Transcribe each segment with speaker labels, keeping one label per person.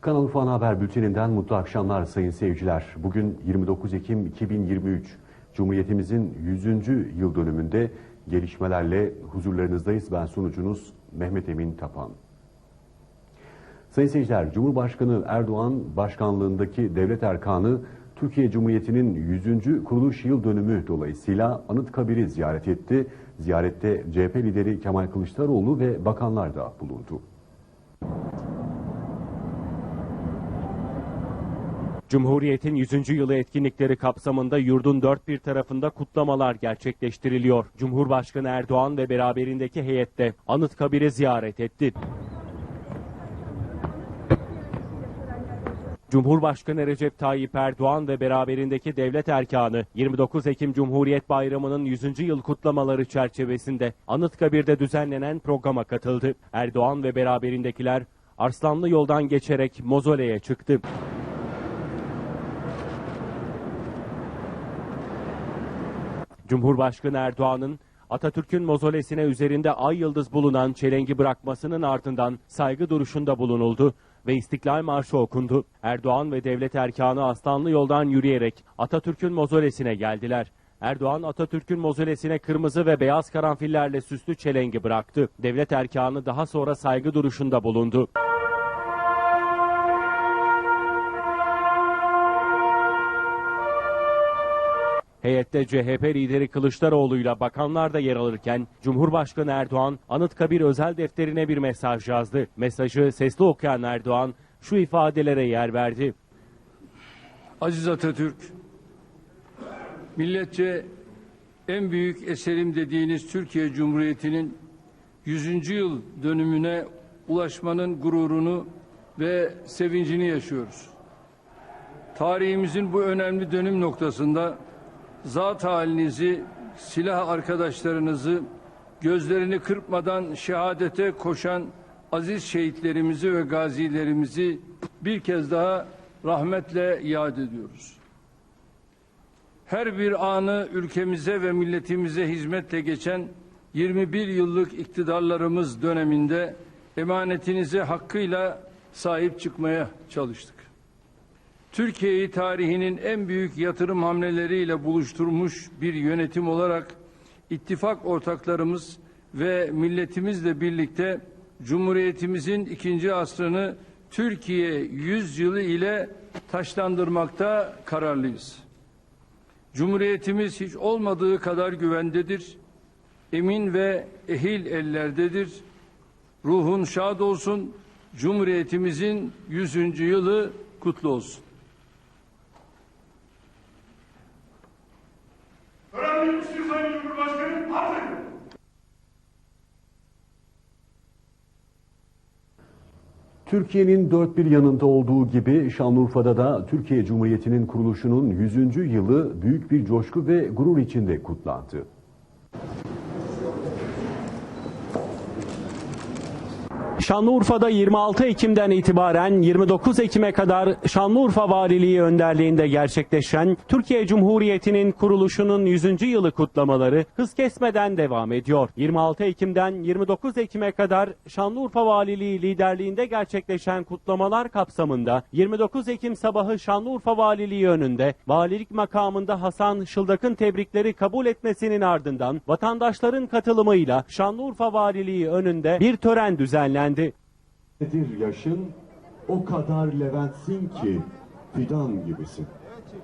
Speaker 1: Kanal Ufan Haber Bülteninden mutlu akşamlar sayın seyirciler. Bugün 29 Ekim 2023 Cumhuriyetimizin 100. yıl dönümünde gelişmelerle huzurlarınızdayız. Ben sunucunuz Mehmet Emin Tapan. Sayın seyirciler, Cumhurbaşkanı Erdoğan başkanlığındaki devlet erkanı Türkiye Cumhuriyeti'nin 100. kuruluş yıl dönümü dolayısıyla Anıtkabir'i ziyaret etti. Ziyarette CHP lideri Kemal Kılıçdaroğlu ve bakanlar da bulundu.
Speaker 2: Cumhuriyet'in 100. yılı etkinlikleri kapsamında yurdun dört bir tarafında kutlamalar gerçekleştiriliyor. Cumhurbaşkanı Erdoğan ve beraberindeki heyette Anıtkabir'i ziyaret etti. Cumhurbaşkanı Recep Tayyip Erdoğan ve beraberindeki devlet erkanı 29 Ekim Cumhuriyet Bayramı'nın 100. yıl kutlamaları çerçevesinde Anıtkabir'de düzenlenen programa katıldı. Erdoğan ve beraberindekiler Arslanlı yoldan geçerek mozoleye çıktı. Cumhurbaşkanı Erdoğan'ın Atatürk'ün mozolesine üzerinde ay yıldız bulunan çelengi bırakmasının ardından saygı duruşunda bulunuldu ve İstiklal Marşı okundu. Erdoğan ve devlet erkanı Aslanlı yoldan yürüyerek Atatürk'ün mozolesine geldiler. Erdoğan Atatürk'ün mozolesine kırmızı ve beyaz karanfillerle süslü çelengi bıraktı. Devlet erkanı daha sonra saygı duruşunda bulundu. Heyette CHP lideri Kılıçdaroğlu'yla bakanlar da yer alırken Cumhurbaşkanı Erdoğan Anıtkabir özel defterine bir mesaj yazdı. Mesajı sesli okuyan Erdoğan şu ifadelere yer verdi.
Speaker 3: Aziz Atatürk, milletçe en büyük eserim dediğiniz Türkiye Cumhuriyeti'nin 100. yıl dönümüne ulaşmanın gururunu ve sevincini yaşıyoruz. Tarihimizin bu önemli dönüm noktasında zat halinizi, silah arkadaşlarınızı, gözlerini kırpmadan şehadete koşan aziz şehitlerimizi ve gazilerimizi bir kez daha rahmetle yad ediyoruz. Her bir anı ülkemize ve milletimize hizmetle geçen 21 yıllık iktidarlarımız döneminde emanetinize hakkıyla sahip çıkmaya çalıştık. Türkiye'yi tarihinin en büyük yatırım hamleleriyle buluşturmuş bir yönetim olarak ittifak ortaklarımız ve milletimizle birlikte Cumhuriyetimizin ikinci asrını Türkiye 100 yılı ile taşlandırmakta kararlıyız. Cumhuriyetimiz hiç olmadığı kadar güvendedir. Emin ve ehil ellerdedir. Ruhun şad olsun. Cumhuriyetimizin 100. yılı kutlu olsun.
Speaker 4: Öğrenmişsiniz Sayın Cumhurbaşkanım. Aferin.
Speaker 1: Türkiye'nin dört bir yanında olduğu gibi Şanlıurfa'da da Türkiye Cumhuriyeti'nin kuruluşunun 100. yılı büyük bir coşku ve gurur içinde kutlandı.
Speaker 2: Şanlıurfa'da 26 Ekim'den itibaren 29 Ekim'e kadar Şanlıurfa Valiliği önderliğinde gerçekleşen Türkiye Cumhuriyeti'nin kuruluşunun 100. yılı kutlamaları hız kesmeden devam ediyor. 26 Ekim'den 29 Ekim'e kadar Şanlıurfa Valiliği liderliğinde gerçekleşen kutlamalar kapsamında 29 Ekim sabahı Şanlıurfa Valiliği önünde valilik makamında Hasan Şıldak'ın tebrikleri kabul etmesinin ardından vatandaşların katılımıyla Şanlıurfa Valiliği önünde bir tören düzenlendi.
Speaker 5: Nedir yaşın? O kadar Leventsin ki fidan gibisin.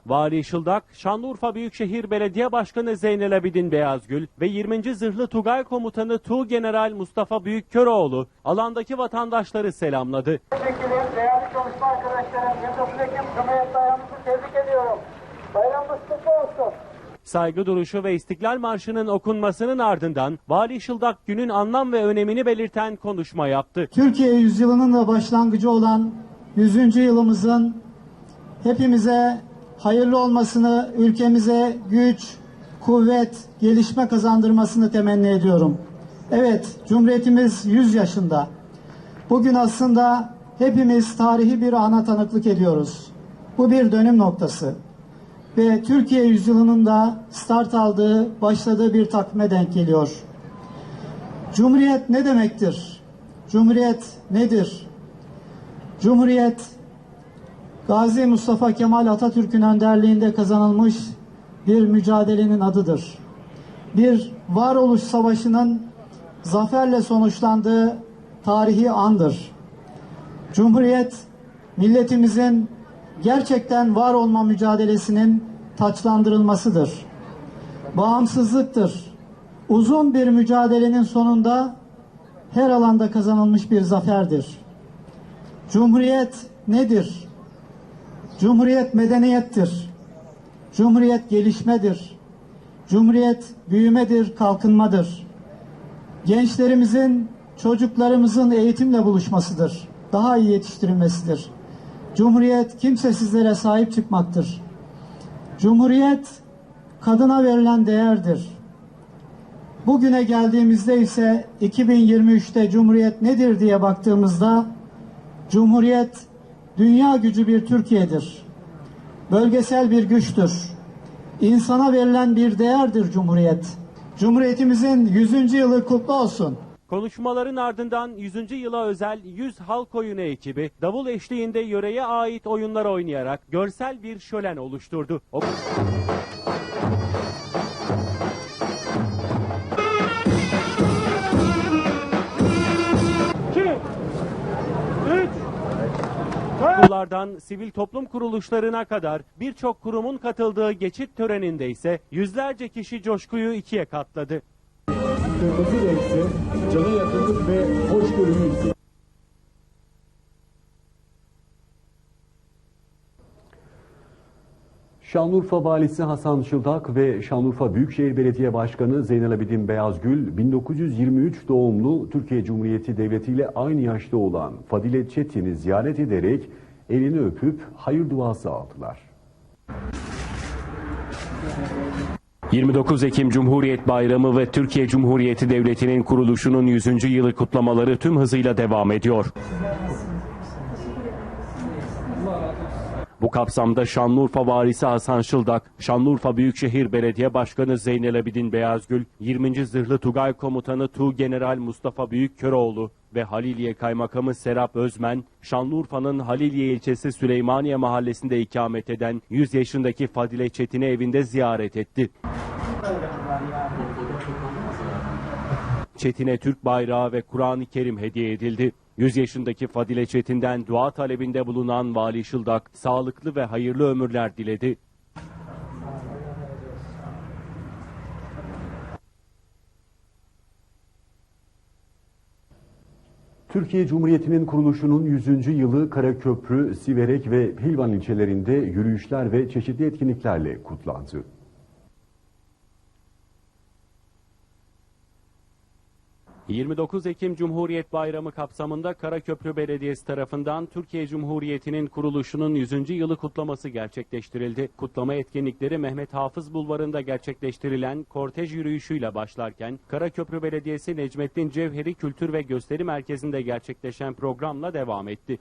Speaker 2: Vali Işıldak, Şanlıurfa Büyükşehir Belediye Başkanı Zeynel Abidin Beyazgül ve 20. Zırhlı Tugay Komutanı Tuğ General Mustafa Büyükköroğlu alandaki vatandaşları selamladı.
Speaker 6: Teşekkürler. Değerli çalışma arkadaşlarım, 29 Ekim Cumhuriyet Bayramımızı tebrik ediyorum. Bayramımız kutlu olsun.
Speaker 2: Saygı duruşu ve İstiklal Marşı'nın okunmasının ardından Vali Işıldak günün anlam ve önemini belirten konuşma yaptı.
Speaker 7: Türkiye yüzyılının da başlangıcı olan 100. yılımızın hepimize hayırlı olmasını, ülkemize güç, kuvvet, gelişme kazandırmasını temenni ediyorum. Evet, Cumhuriyetimiz 100 yaşında. Bugün aslında hepimiz tarihi bir ana tanıklık ediyoruz. Bu bir dönüm noktası. Ve Türkiye yüzyılının da start aldığı, başladığı bir takvime denk geliyor. Cumhuriyet ne demektir? Cumhuriyet nedir? Cumhuriyet Gazi Mustafa Kemal Atatürk'ün önderliğinde kazanılmış bir mücadelenin adıdır. Bir varoluş savaşının zaferle sonuçlandığı tarihi andır. Cumhuriyet milletimizin gerçekten var olma mücadelesinin taçlandırılmasıdır. Bağımsızlıktır. Uzun bir mücadelenin sonunda her alanda kazanılmış bir zaferdir. Cumhuriyet nedir? Cumhuriyet medeniyettir. Cumhuriyet gelişmedir. Cumhuriyet büyümedir, kalkınmadır. Gençlerimizin, çocuklarımızın eğitimle buluşmasıdır. Daha iyi yetiştirilmesidir. Cumhuriyet kimsesizlere sahip çıkmaktır. Cumhuriyet kadına verilen değerdir. Bugüne geldiğimizde ise 2023'te Cumhuriyet nedir diye baktığımızda Cumhuriyet dünya gücü bir Türkiye'dir. Bölgesel bir güçtür. İnsana verilen bir değerdir Cumhuriyet. Cumhuriyetimizin 100. yılı kutlu olsun.
Speaker 2: Konuşmaların ardından 100. yıla özel 100 halk oyunu ekibi davul eşliğinde yöreye ait oyunlar oynayarak görsel bir şölen oluşturdu. O- Okullardan sivil toplum kuruluşlarına kadar birçok kurumun katıldığı geçit töreninde ise yüzlerce kişi coşkuyu ikiye katladı.
Speaker 5: Kırmızı renkse cana yakınlık ve hoşgörünün
Speaker 1: Şanlıurfa Valisi Hasan Şıldak ve Şanlıurfa Büyükşehir Belediye Başkanı Zeynel Abidin Beyazgül 1923 doğumlu Türkiye Cumhuriyeti Devleti ile aynı yaşta olan Fadile Çetin'i ziyaret ederek elini öpüp hayır duası aldılar.
Speaker 2: 29 Ekim Cumhuriyet Bayramı ve Türkiye Cumhuriyeti Devleti'nin kuruluşunun 100. yılı kutlamaları tüm hızıyla devam ediyor. Bu kapsamda Şanlıurfa Valisi Hasan Şıldak, Şanlıurfa Büyükşehir Belediye Başkanı Zeynel Abidin Beyazgül, 20. Zırhlı Tugay Komutanı Tu General Mustafa Büyükköroğlu ve Haliliye Kaymakamı Serap Özmen, Şanlıurfa'nın Haliliye ilçesi Süleymaniye mahallesinde ikamet eden 100 yaşındaki Fadile Çetin'i evinde ziyaret etti. Çetin'e Türk bayrağı ve Kur'an-ı Kerim hediye edildi. 100 yaşındaki Fadile Çetin'den dua talebinde bulunan Vali Şıldak, sağlıklı ve hayırlı ömürler diledi.
Speaker 1: Türkiye Cumhuriyeti'nin kuruluşunun 100. yılı Karaköprü, Siverek ve Hilvan ilçelerinde yürüyüşler ve çeşitli etkinliklerle kutlandı.
Speaker 2: ...29 Ekim Cumhuriyet Bayramı kapsamında Karaköprü Belediyesi tarafından Türkiye Cumhuriyeti'nin kuruluşunun 100. yılı kutlaması gerçekleştirildi. Kutlama etkinlikleri Mehmet Hafız Bulvarı'nda gerçekleştirilen kortej yürüyüşüyle başlarken... ...Karaköprü Belediyesi Necmettin Cevheri Kültür ve Gösteri Merkezi'nde gerçekleşen programla devam etti.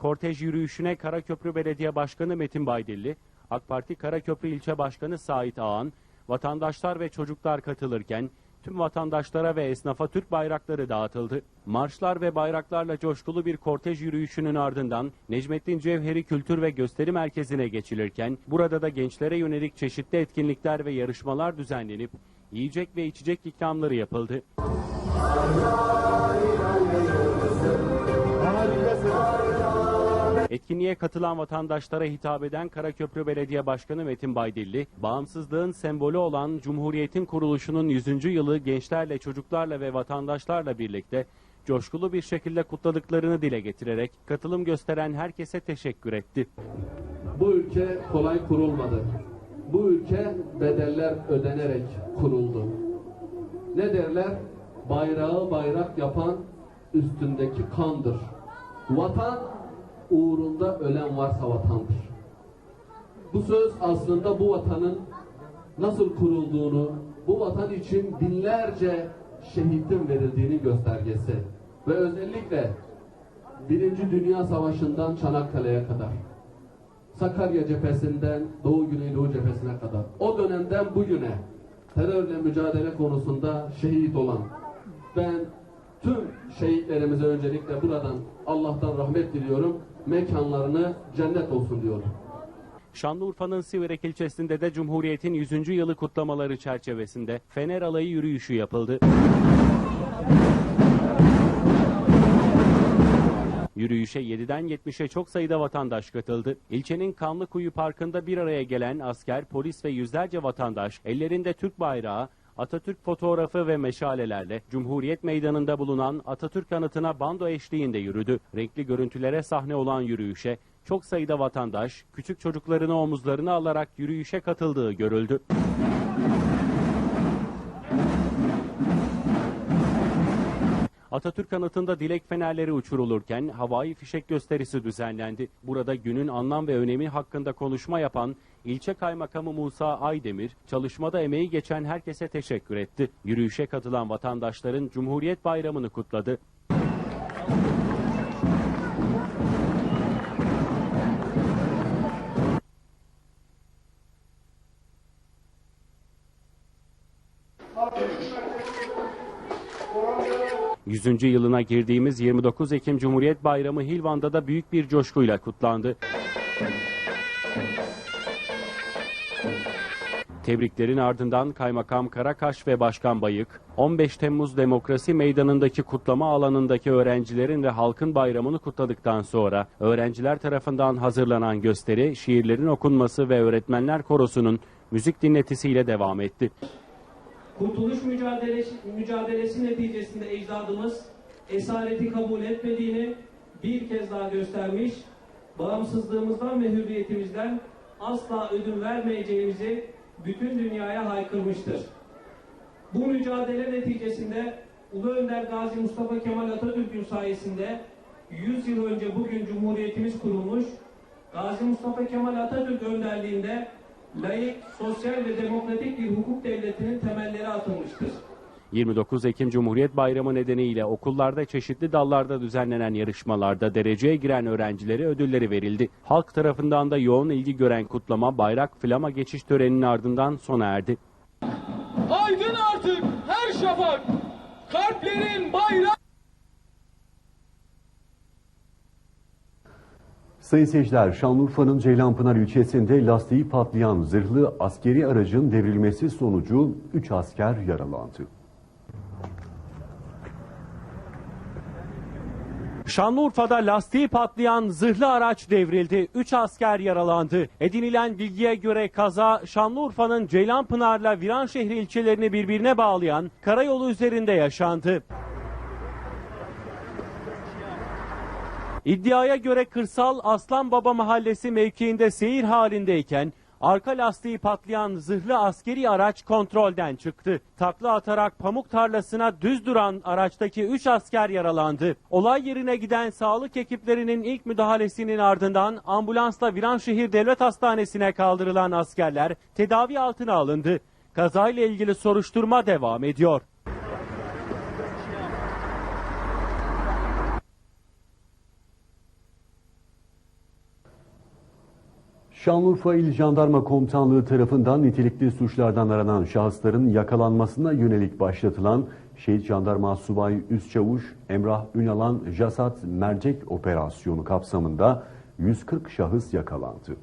Speaker 2: Kortej yürüyüşüne Karaköprü Belediye Başkanı Metin Baydilli, AK Parti Karaköprü İlçe Başkanı Sait Ağan, vatandaşlar ve çocuklar katılırken tüm vatandaşlara ve esnafa Türk bayrakları dağıtıldı. Marşlar ve bayraklarla coşkulu bir kortej yürüyüşünün ardından Necmettin Cevheri Kültür ve Gösteri Merkezi'ne geçilirken burada da gençlere yönelik çeşitli etkinlikler ve yarışmalar düzenlenip yiyecek ve içecek ikramları yapıldı. Etkinliğe katılan vatandaşlara hitap eden Karaköprü Belediye Başkanı Metin Baydilli, bağımsızlığın sembolü olan Cumhuriyet'in kuruluşunun 100. yılı gençlerle, çocuklarla ve vatandaşlarla birlikte coşkulu bir şekilde kutladıklarını dile getirerek katılım gösteren herkese teşekkür etti.
Speaker 8: Bu ülke kolay kurulmadı. Bu ülke bedeller ödenerek kuruldu. Ne derler? Bayrağı bayrak yapan üstündeki kandır. Vatan uğrunda ölen varsa vatandır. Bu söz aslında bu vatanın nasıl kurulduğunu, bu vatan için binlerce şehitin verildiğini göstergesi. Ve özellikle Birinci Dünya Savaşı'ndan Çanakkale'ye kadar Sakarya cephesinden Doğu Güneydoğu cephesine kadar o dönemden bugüne terörle mücadele konusunda şehit olan Ben tüm şehitlerimize öncelikle buradan Allah'tan rahmet diliyorum. Mekanlarını cennet olsun diyorum.
Speaker 2: Şanlıurfa'nın Siverek ilçesinde de Cumhuriyet'in 100. yılı kutlamaları çerçevesinde Fener Alayı yürüyüşü yapıldı. Yürüyüşe 7'den 70'e çok sayıda vatandaş katıldı. İlçenin Kanlıkuyu Parkı'nda bir araya gelen asker, polis ve yüzlerce vatandaş ellerinde Türk bayrağı, Atatürk fotoğrafı ve meşalelerle Cumhuriyet Meydanı'nda bulunan Atatürk anıtına bando eşliğinde yürüdü. Renkli görüntülere sahne olan yürüyüşe çok sayıda vatandaş küçük çocuklarını omuzlarına alarak yürüyüşe katıldığı görüldü. Atatürk anıtında dilek fenerleri uçurulurken havai fişek gösterisi düzenlendi. Burada günün anlam ve önemi hakkında konuşma yapan ilçe kaymakamı Musa Aydemir, çalışmada emeği geçen herkese teşekkür etti. Yürüyüşe katılan vatandaşların Cumhuriyet Bayramı'nı kutladı. Yüzüncü yılına girdiğimiz 29 Ekim Cumhuriyet Bayramı Hilvan'da da büyük bir coşkuyla kutlandı. Tebriklerin ardından Kaymakam Karakaş ve Başkan Bayık, 15 Temmuz Demokrasi Meydanı'ndaki kutlama alanındaki öğrencilerin ve halkın bayramını kutladıktan sonra öğrenciler tarafından hazırlanan gösteri, şiirlerin okunması ve öğretmenler korosunun müzik dinletisiyle devam etti.
Speaker 9: Kurtuluş mücadelesi, mücadelesi neticesinde ecdadımız esareti kabul etmediğini bir kez daha göstermiş, bağımsızlığımızdan ve hürriyetimizden asla ödün vermeyeceğimizi bütün dünyaya haykırmıştır. Bu mücadele neticesinde Ulu Önder Gazi Mustafa Kemal Atatürk'ün sayesinde 100 yıl önce bugün Cumhuriyetimiz kurulmuş, Gazi Mustafa Kemal Atatürk önderliğinde layık, sosyal ve demokratik bir hukuk devletinin temelleri atılmıştır.
Speaker 2: 29 Ekim Cumhuriyet Bayramı nedeniyle okullarda çeşitli dallarda düzenlenen yarışmalarda dereceye giren öğrencilere ödülleri verildi. Halk tarafından da yoğun ilgi gören kutlama bayrak flama geçiş töreninin ardından sona erdi.
Speaker 9: Aydın artık her şafak, kalplerin bayrağı
Speaker 1: Sayın seyirciler, Şanlıurfa'nın Ceylanpınar ilçesinde lastiği patlayan zırhlı askeri aracın devrilmesi sonucu 3 asker yaralandı.
Speaker 2: Şanlıurfa'da lastiği patlayan zırhlı araç devrildi. 3 asker yaralandı. Edinilen bilgiye göre kaza Şanlıurfa'nın Ceylanpınar'la Viranşehir ilçelerini birbirine bağlayan karayolu üzerinde yaşandı. İddiaya göre Kırsal Aslanbaba Mahallesi mevkiinde seyir halindeyken arka lastiği patlayan zırhlı askeri araç kontrolden çıktı. Takla atarak pamuk tarlasına düz duran araçtaki 3 asker yaralandı. Olay yerine giden sağlık ekiplerinin ilk müdahalesinin ardından ambulansla Viranşehir Devlet Hastanesi'ne kaldırılan askerler tedavi altına alındı. Kazayla ilgili soruşturma devam ediyor.
Speaker 1: Şanlıurfa İl Jandarma Komutanlığı tarafından nitelikli suçlardan aranan şahısların yakalanmasına yönelik başlatılan Şehit Jandarma Subay Üst Çavuş Emrah Ünalan Jasat Mercek Operasyonu kapsamında 140 şahıs yakalandı.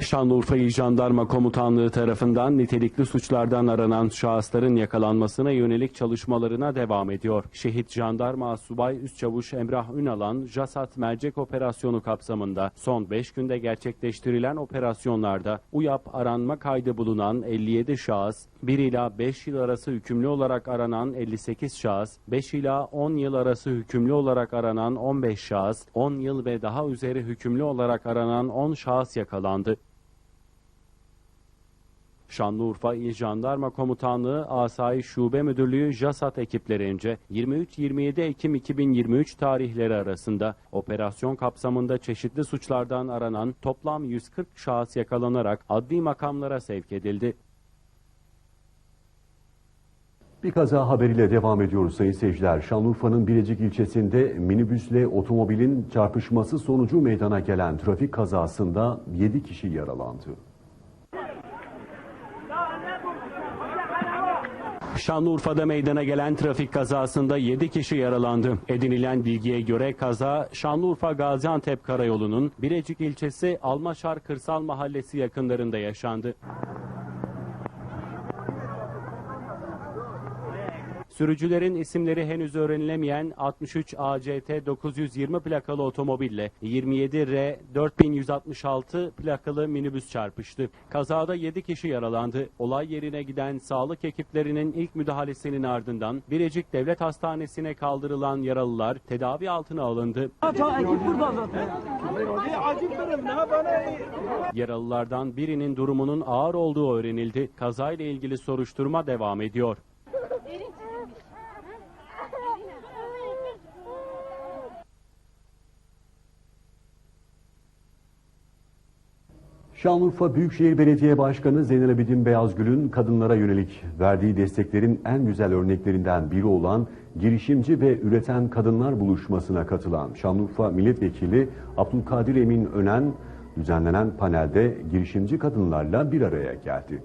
Speaker 2: Şanlıurfa İl Jandarma Komutanlığı tarafından nitelikli suçlardan aranan şahısların yakalanmasına yönelik çalışmalarına devam ediyor. Şehit Jandarma Subay Üstçavuş Emrah Ünalan, JASAT mercek operasyonu kapsamında son 5 günde gerçekleştirilen operasyonlarda UYAP aranma kaydı bulunan 57 şahıs, 1 ila 5 yıl arası hükümlü olarak aranan 58 şahıs, 5 ila 10 yıl arası hükümlü olarak aranan 15 şahıs, 10 yıl ve daha üzeri hükümlü olarak aranan 10 şahıs yakalandı. Şanlıurfa İl Jandarma Komutanlığı Asayiş Şube Müdürlüğü JASAT ekiplerince 23-27 Ekim 2023 tarihleri arasında operasyon kapsamında çeşitli suçlardan aranan toplam 140 şahıs yakalanarak adli makamlara sevk edildi.
Speaker 1: Bir kaza haberiyle devam ediyoruz sayın seyirciler. Şanlıurfa'nın Bilecik ilçesinde minibüsle otomobilin çarpışması sonucu meydana gelen trafik kazasında 7 kişi yaralandı.
Speaker 2: Şanlıurfa'da meydana gelen trafik kazasında 7 kişi yaralandı. Edinilen bilgiye göre kaza Şanlıurfa Gaziantep Karayolu'nun Birecik ilçesi Almaşar Kırsal Mahallesi yakınlarında yaşandı. Sürücülerin isimleri henüz öğrenilemeyen 63 ACT 920 plakalı otomobille 27 R 4166 plakalı minibüs çarpıştı. Kazada 7 kişi yaralandı. Olay yerine giden sağlık ekiplerinin ilk müdahalesinin ardından Birecik Devlet Hastanesi'ne kaldırılan yaralılar tedavi altına alındı. Yaralılardan birinin durumunun ağır olduğu öğrenildi. Kazayla ilgili soruşturma devam ediyor.
Speaker 1: Şanlıurfa Büyükşehir Belediye Başkanı Zeynel Abidin Beyazgül'ün kadınlara yönelik verdiği desteklerin en güzel örneklerinden biri olan girişimci ve üreten kadınlar buluşmasına katılan Şanlıurfa Milletvekili Abdülkadir Emin Önen düzenlenen panelde girişimci kadınlarla bir araya geldi.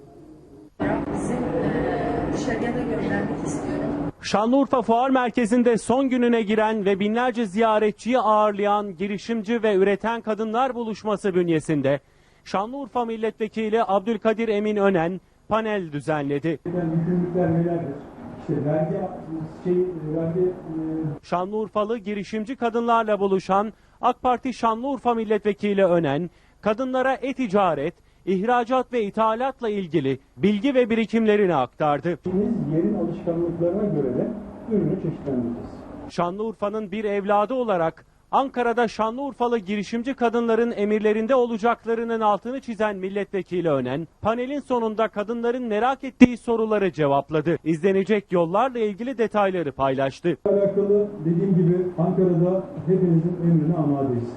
Speaker 10: Bizim eee, dışarıya da göndermek istiyorum.
Speaker 2: Şanlıurfa Fuar Merkezi'nde son gününe giren ve binlerce ziyaretçiyi ağırlayan girişimci ve üreten kadınlar buluşması bünyesinde Şanlıurfa Milletvekili Abdülkadir Emin Önen panel düzenledi. Şanlıurfalı girişimci kadınlarla buluşan AK Parti Şanlıurfa Milletvekili Önen, kadınlara e-ticaret, ihracat ve ithalatla ilgili bilgi ve birikimlerini aktardı.
Speaker 5: Biz yerin alışkanlıklarına göre de ürünü çeşitlendireceğiz.
Speaker 2: Şanlıurfa'nın bir evladı olarak Ankara'da Şanlıurfalı girişimci kadınların emirlerinde olacaklarının altını çizen milletvekili Önen, panelin sonunda kadınların merak ettiği soruları cevapladı. İzlenecek yollarla ilgili detayları paylaştı.
Speaker 5: alakalı dediğim gibi Ankara'da hepinizin emrine amadeyiz.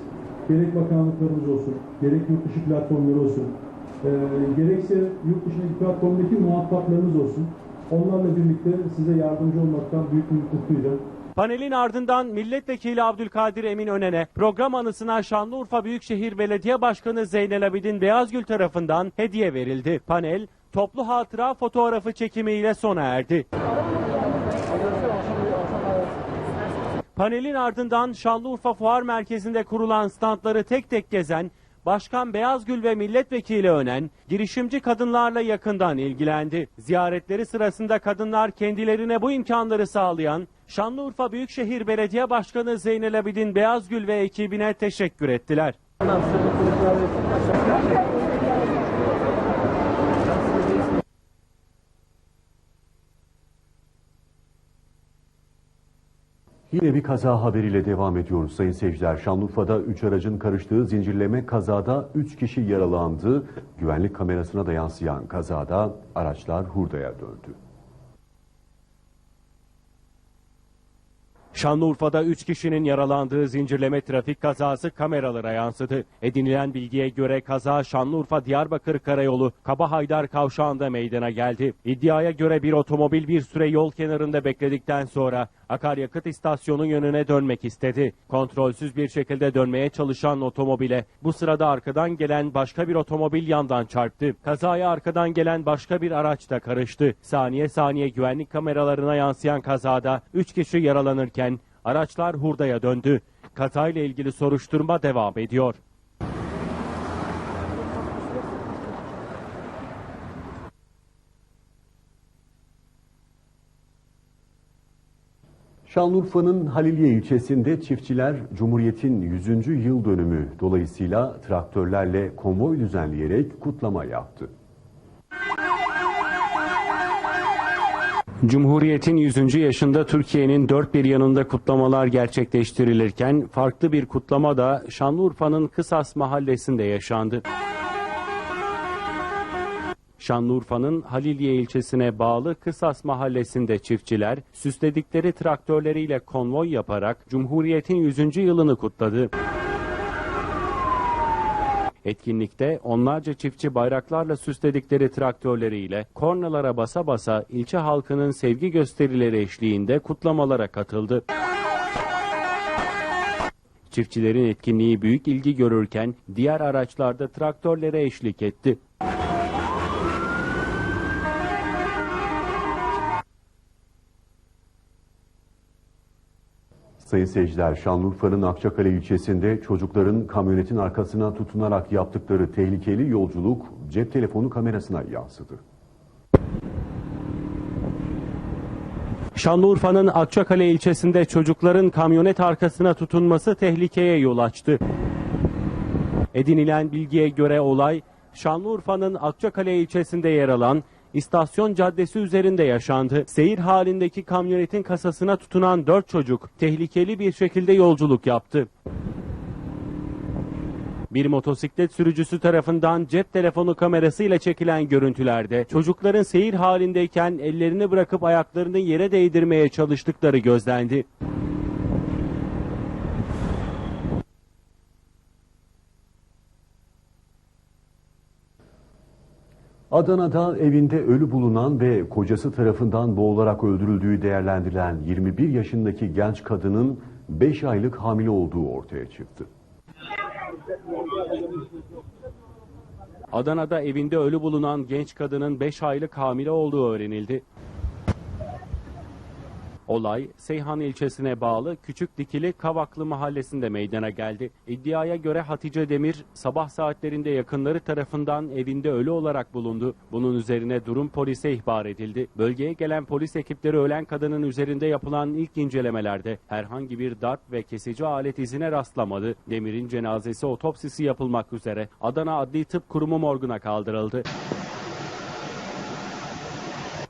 Speaker 5: Gerek bakanlıklarımız olsun, gerek yurt dışı platformları olsun, e, gerekse yurt dışındaki platformdaki muhataplarımız olsun. Onlarla birlikte size yardımcı olmaktan büyük mutluluk duyacağım.
Speaker 2: Panelin ardından milletvekili Abdülkadir Emin Önen'e program anısına Şanlıurfa Büyükşehir Belediye Başkanı Zeynel Abidin Beyazgül tarafından hediye verildi. Panel toplu hatıra fotoğrafı çekimiyle sona erdi. Panelin ardından Şanlıurfa Fuar Merkezi'nde kurulan standları tek tek gezen Başkan Beyazgül ve milletvekili Önen, girişimci kadınlarla yakından ilgilendi. Ziyaretleri sırasında kadınlar kendilerine bu imkanları sağlayan Şanlıurfa Büyükşehir Belediye Başkanı Zeynel Abidin Beyazgül ve ekibine teşekkür ettiler.
Speaker 1: Yine bir kaza haberiyle devam ediyoruz sayın seyirciler. Şanlıurfa'da 3 aracın karıştığı zincirleme kazada 3 kişi yaralandı. Güvenlik kamerasına da yansıyan kazada araçlar hurdaya döndü.
Speaker 2: Şanlıurfa'da 3 kişinin yaralandığı zincirleme trafik kazası kameralara yansıdı. Edinilen bilgiye göre kaza Şanlıurfa Diyarbakır Karayolu Kabahaydar kavşağında meydana geldi. İddiaya göre bir otomobil bir süre yol kenarında bekledikten sonra akaryakıt istasyonu yönüne dönmek istedi. Kontrolsüz bir şekilde dönmeye çalışan otomobile bu sırada arkadan gelen başka bir otomobil yandan çarptı. Kazaya arkadan gelen başka bir araç da karıştı. Saniye saniye güvenlik kameralarına yansıyan kazada 3 kişi yaralanırken araçlar hurdaya döndü. Kazayla ilgili soruşturma devam ediyor.
Speaker 1: Şanlıurfa'nın Haliliye ilçesinde çiftçiler Cumhuriyet'in 100. yıl dönümü dolayısıyla traktörlerle konvoy düzenleyerek kutlama yaptı.
Speaker 2: Cumhuriyet'in 100. yaşında Türkiye'nin dört bir yanında kutlamalar gerçekleştirilirken farklı bir kutlama da Şanlıurfa'nın Kısas mahallesinde yaşandı. Şanlıurfa'nın Haliliye ilçesine bağlı Kısas mahallesinde çiftçiler süsledikleri traktörleriyle konvoy yaparak Cumhuriyet'in 100. yılını kutladı. Etkinlikte onlarca çiftçi bayraklarla süsledikleri traktörleriyle kornalara basa basa ilçe halkının sevgi gösterileri eşliğinde kutlamalara katıldı. Çiftçilerin etkinliği büyük ilgi görürken diğer araçlarda traktörlere eşlik etti.
Speaker 1: Sayın seyirciler, Şanlıurfa'nın Akçakale ilçesinde çocukların kamyonetin arkasına tutunarak yaptıkları tehlikeli yolculuk cep telefonu kamerasına yansıdı.
Speaker 2: Şanlıurfa'nın Akçakale ilçesinde çocukların kamyonet arkasına tutunması tehlikeye yol açtı. Edinilen bilgiye göre olay Şanlıurfa'nın Akçakale ilçesinde yer alan İstasyon Caddesi üzerinde yaşandı. Seyir halindeki kamyonetin kasasına tutunan dört çocuk tehlikeli bir şekilde yolculuk yaptı. Bir motosiklet sürücüsü tarafından cep telefonu kamerasıyla çekilen görüntülerde çocukların seyir halindeyken ellerini bırakıp ayaklarını yere değdirmeye çalıştıkları gözlendi.
Speaker 1: Adana'da evinde ölü bulunan ve kocası tarafından boğularak öldürüldüğü değerlendirilen 21 yaşındaki genç kadının 5 aylık hamile olduğu ortaya çıktı.
Speaker 2: Adana'da evinde ölü bulunan genç kadının 5 aylık hamile olduğu öğrenildi. Olay Seyhan ilçesine bağlı Küçük Dikili Kavaklı mahallesinde meydana geldi. İddiaya göre Hatice Demir sabah saatlerinde yakınları tarafından evinde ölü olarak bulundu. Bunun üzerine durum polise ihbar edildi. Bölgeye gelen polis ekipleri ölen kadının üzerinde yapılan ilk incelemelerde herhangi bir darp ve kesici alet izine rastlamadı. Demir'in cenazesi otopsisi yapılmak üzere Adana Adli Tıp Kurumu morguna kaldırıldı.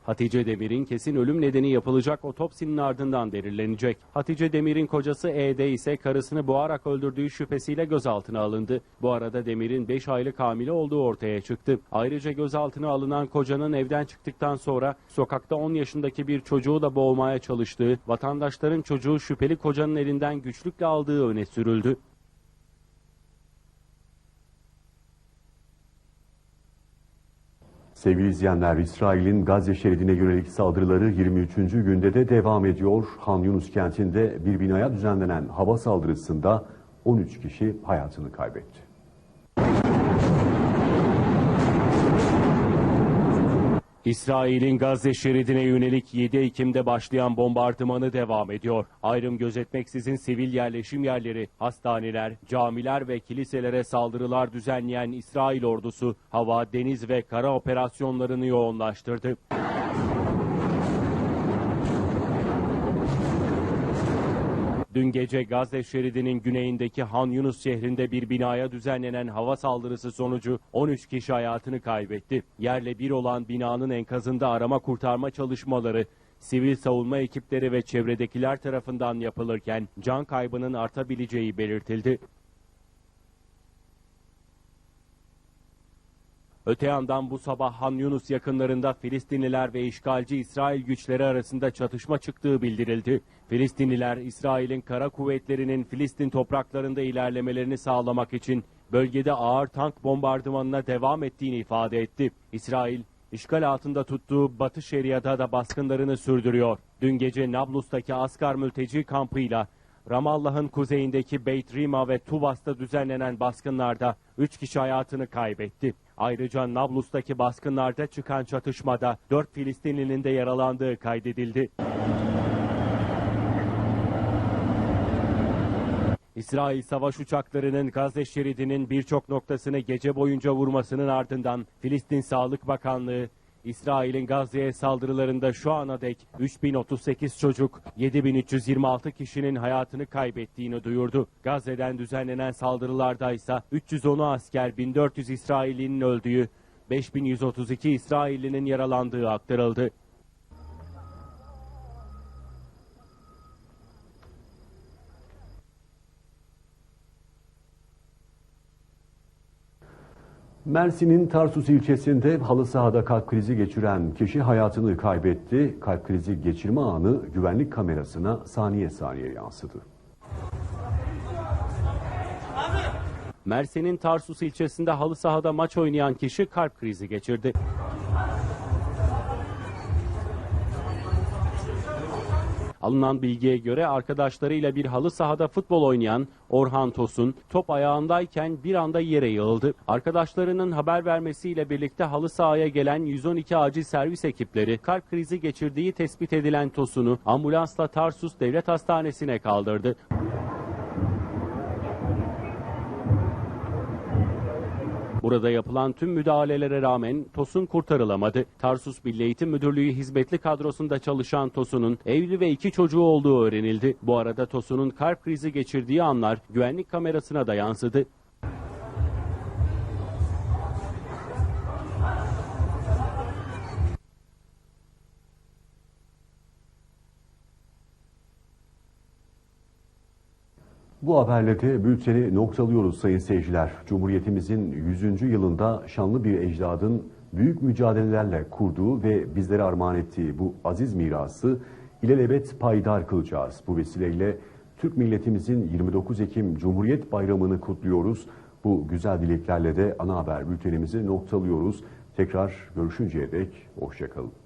Speaker 2: Hatice Demir'in kesin ölüm nedeni yapılacak otopsinin ardından belirlenecek. Hatice Demir'in kocası E.D. ise karısını boğarak öldürdüğü şüphesiyle gözaltına alındı. Bu arada Demir'in 5 aylık hamile olduğu ortaya çıktı. Ayrıca gözaltına alınan kocanın evden çıktıktan sonra sokakta 10 yaşındaki bir çocuğu da boğmaya çalıştığı, vatandaşların çocuğu şüpheli kocanın elinden güçlükle aldığı öne sürüldü.
Speaker 1: Sevgili izleyenler, İsrail'in Gazze şeridine yönelik saldırıları 23. günde de devam ediyor. Han Yunus kentinde bir binaya düzenlenen hava saldırısında 13 kişi hayatını kaybetti.
Speaker 2: İsrail'in Gazze şeridine yönelik 7 Ekim'de başlayan bombardımanı devam ediyor. Ayrım gözetmeksizin sivil yerleşim yerleri, hastaneler, camiler ve kiliselere saldırılar düzenleyen İsrail ordusu hava, deniz ve kara operasyonlarını yoğunlaştırdı. Dün gece Gazze şeridinin güneyindeki Han Yunus şehrinde bir binaya düzenlenen hava saldırısı sonucu 13 kişi hayatını kaybetti. Yerle bir olan binanın enkazında arama kurtarma çalışmaları sivil savunma ekipleri ve çevredekiler tarafından yapılırken can kaybının artabileceği belirtildi. Öte yandan bu sabah Han Yunus yakınlarında Filistinliler ve işgalci İsrail güçleri arasında çatışma çıktığı bildirildi. Filistinliler İsrail'in kara kuvvetlerinin Filistin topraklarında ilerlemelerini sağlamak için bölgede ağır tank bombardımanına devam ettiğini ifade etti. İsrail işgal altında tuttuğu Batı Şeria'da da baskınlarını sürdürüyor. Dün gece Nablus'taki Asgar mülteci kampıyla Ramallah'ın kuzeyindeki Beit Rima ve Tuvas'ta düzenlenen baskınlarda 3 kişi hayatını kaybetti. Ayrıca Nablus'taki baskınlarda çıkan çatışmada 4 Filistinlinin de yaralandığı kaydedildi. İsrail savaş uçaklarının Gazze şeridinin birçok noktasını gece boyunca vurmasının ardından Filistin Sağlık Bakanlığı İsrail'in Gazze'ye saldırılarında şu ana dek 3038 çocuk, 7326 kişinin hayatını kaybettiğini duyurdu. Gazze'den düzenlenen saldırılarda ise 310 asker, 1400 İsrailli'nin öldüğü, 5132 İsraillinin yaralandığı aktarıldı.
Speaker 1: Mersin'in Tarsus ilçesinde halı sahada kalp krizi geçiren kişi hayatını kaybetti. Kalp krizi geçirme anı güvenlik kamerasına saniye saniye yansıdı.
Speaker 2: Mersin'in Tarsus ilçesinde halı sahada maç oynayan kişi kalp krizi geçirdi. Alınan bilgiye göre arkadaşlarıyla bir halı sahada futbol oynayan Orhan Tosun top ayağındayken bir anda yere yığıldı. Arkadaşlarının haber vermesiyle birlikte halı sahaya gelen 112 acil servis ekipleri kalp krizi geçirdiği tespit edilen Tosun'u ambulansla Tarsus Devlet Hastanesi'ne kaldırdı. Burada yapılan tüm müdahalelere rağmen Tosun kurtarılamadı. Tarsus Milli Eğitim Müdürlüğü hizmetli kadrosunda çalışan Tosun'un evli ve iki çocuğu olduğu öğrenildi. Bu arada Tosun'un kalp krizi geçirdiği anlar güvenlik kamerasına da yansıdı.
Speaker 1: Bu haberle de bülteni noktalıyoruz sayın seyirciler. Cumhuriyetimizin 100. yılında şanlı bir ecdadın büyük mücadelelerle kurduğu ve bizlere armağan ettiği bu aziz mirası ilelebet payidar kılacağız. Bu vesileyle Türk milletimizin 29 Ekim Cumhuriyet Bayramı'nı kutluyoruz. Bu güzel dileklerle de ana haber bültenimizi noktalıyoruz. Tekrar görüşünceye dek hoşçakalın.